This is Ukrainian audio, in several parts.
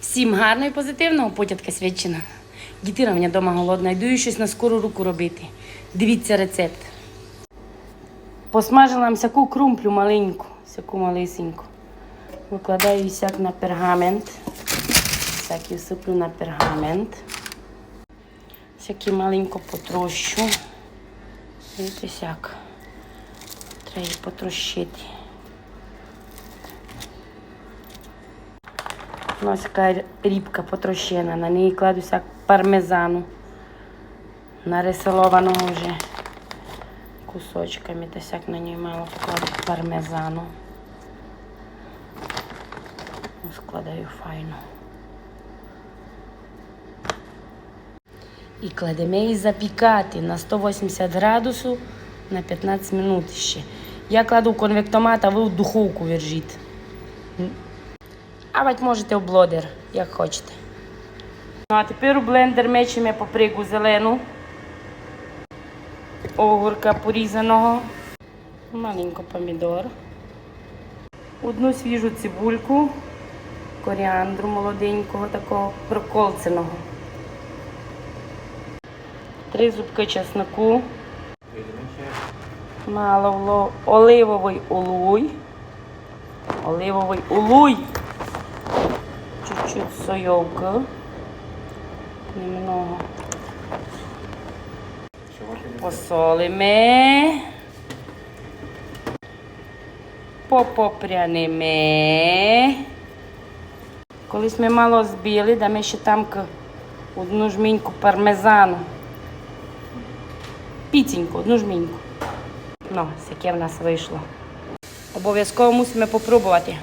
Всім гарного і позитивного потятка свідчина. Дітина мене вдома голодна, йду їй щось на скору руку робити. Дивіться рецепт. Посмажила всяку крумплю маленьку, всяку малисеньку. Викладаю всяк на пергамент. Всякі всиплю на пергамент. Всякі маленько потрощу. Видите, всяк. Треба її потрощити. Ну, ось така рібка потрощена. На неї кладу пармезану. Нарисованого вже кусочками. Та всяк на ній мало покладу пармезану. Ну, Складаю файно. І кладемо її запікати на 180 градусів на 15 минут ще. Я кладу в конвектомат, а ви в духовку вержіть. А бать можете в блодер, як хочете. Ну, а тепер у блендер мечемо паприку зелену, огурка порізаного, маленько помідор, одну свіжу цибульку, коріандру молоденького, такого проколценого, три зубки чесноку, мало оливовий олуй, оливовий олуй чуть-чуть соевка. Немного. Посолимо. Попопрянемо. Колись ми мало збили, дамо ще там одну жміньку пармезану. Піценьку, одну жміньку. Ну, ось яке в нас вийшло. Обов'язково мусимо попробувати.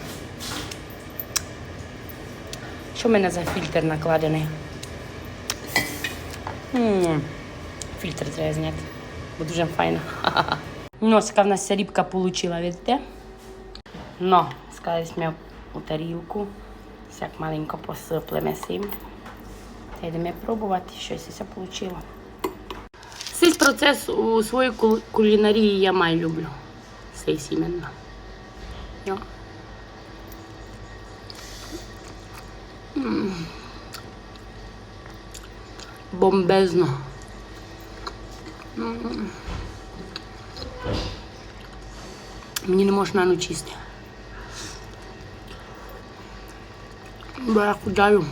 Що в мене за фільтр накладений? Фільтр треба зняти, бо дуже файно. Ну, яка в нас рібка вийшла, видите? Ну, склались ми у тарілку. Всяк маленько посиплемо. Та йдемо пробувати, щось це вийшло. Цей процес у своїй кул- кулінарії я май люблю. Цей іменно. Бомбезно. Мені не можна на чисти. Бо я худаю.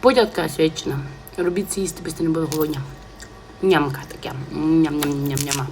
Подятка свячена. Робіть їсти, без не буде голодня. Нямка таке. Ням-ням-ням-няма.